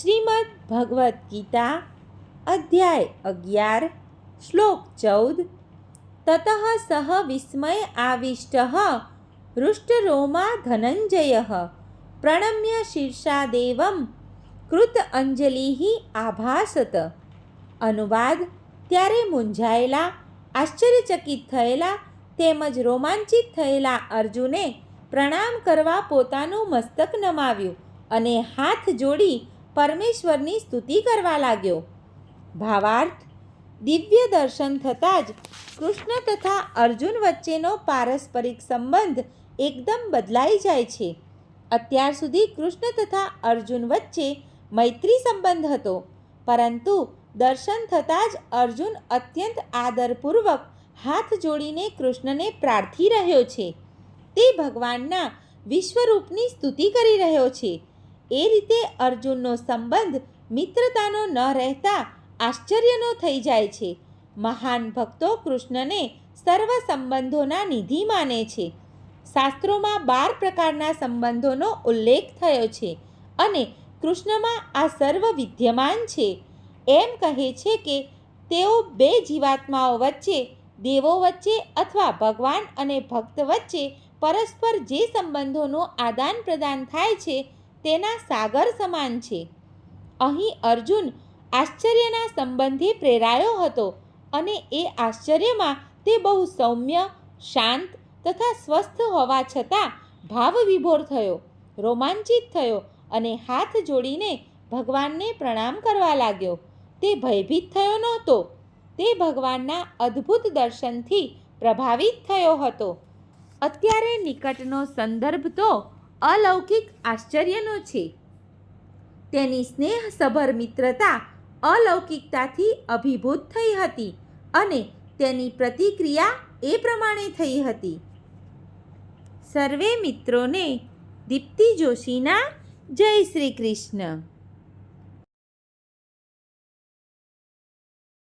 શ્રીમદ ભગવદ્ ગીતા, અધ્યાય અગિયાર, શ્લોક ચૌદ, તત સહ વિસ્મય આવિષ્ટ હૃષ્ટરોમા ધનંજય પ્રણમ્ય શીર્ષાદેવમ કૃત અંજલિ આભાસત. અનુવાદ, ત્યારે મૂંઝાયેલા, આશ્ચર્યચકિત થયેલા તેમજ રોમાંચિત થયેલા અર્જુને પ્રણામ કરવા પોતાનું મસ્તક નમાવ્યું અને હાથ જોડી પરમેશ્વરની સ્તુતિ કરવા લાગ્યો. ભાવાર્થ, દિવ્ય દર્શન થતાં જ કૃષ્ણ તથા અર્જુન વચ્ચેનો પારસ્પરિક સંબંધ એકદમ બદલાઈ જાય છે. અત્યાર સુધી કૃષ્ણ તથા અર્જુન વચ્ચે મૈત્રી સંબંધ હતો, પરંતુ દર્શન થતાં જ અર્જુન અત્યંત આદરપૂર્વક હાથ જોડીને કૃષ્ણને પ્રાર્થી રહ્યો છે. તે ભગવાનના વિશ્વરૂપની સ્તુતિ કરી રહ્યો છે. એ રીતે અર્જુનનો સંબંધ મિત્રતાનો ન રહેતા આશ્ચર્યનો થઈ જાય છે. મહાન ભક્તો કૃષ્ણને સર્વ સંબંધોના નિધિ માને છે. શાસ્ત્રોમાં બાર પ્રકારના સંબંધોનો ઉલ્લેખ થયો છે અને કૃષ્ણમાં આ સર્વ વિદ્યમાન છે. એમ કહે છે કે તેઓ બે જીવાત્માઓ વચ્ચે, દેવો વચ્ચે અથવા ભગવાન અને ભક્ત વચ્ચે પરસ્પર જે સંબંધોનું આદાન પ્રદાન થાય છે તેના સાગર સમાન છે. અહીં અર્જુન આશ્ચર્યના સંબંધે પ્રેરાયો હતો અને એ આશ્ચર્યમાં તે બહુ સૌમ્ય, શાંત તથા સ્વસ્થ હોવા છતાં ભાવ વિભોર થયો, રોમાંચિત થયો અને હાથ જોડીને ભગવાનને પ્રણામ કરવા લાગ્યો. તે ભયભીત થયો નહોતો, તે ભગવાનના અદ્ભુત દર્શનથી પ્રભાવિત થયો હતો. અત્યારે નિકટનો સંદર્ભ તો અલૌકિક આશ્ચર્યનો છે. તેની સ્નેહસભર મિત્રતા અલૌકિકતાથી અભિભૂત થઈ હતી અને તેની પ્રતિક્રિયા એ પ્રમાણે થઈ હતી. સર્વે મિત્રોને દીપ્તિ જોશીના જય શ્રી કૃષ્ણ.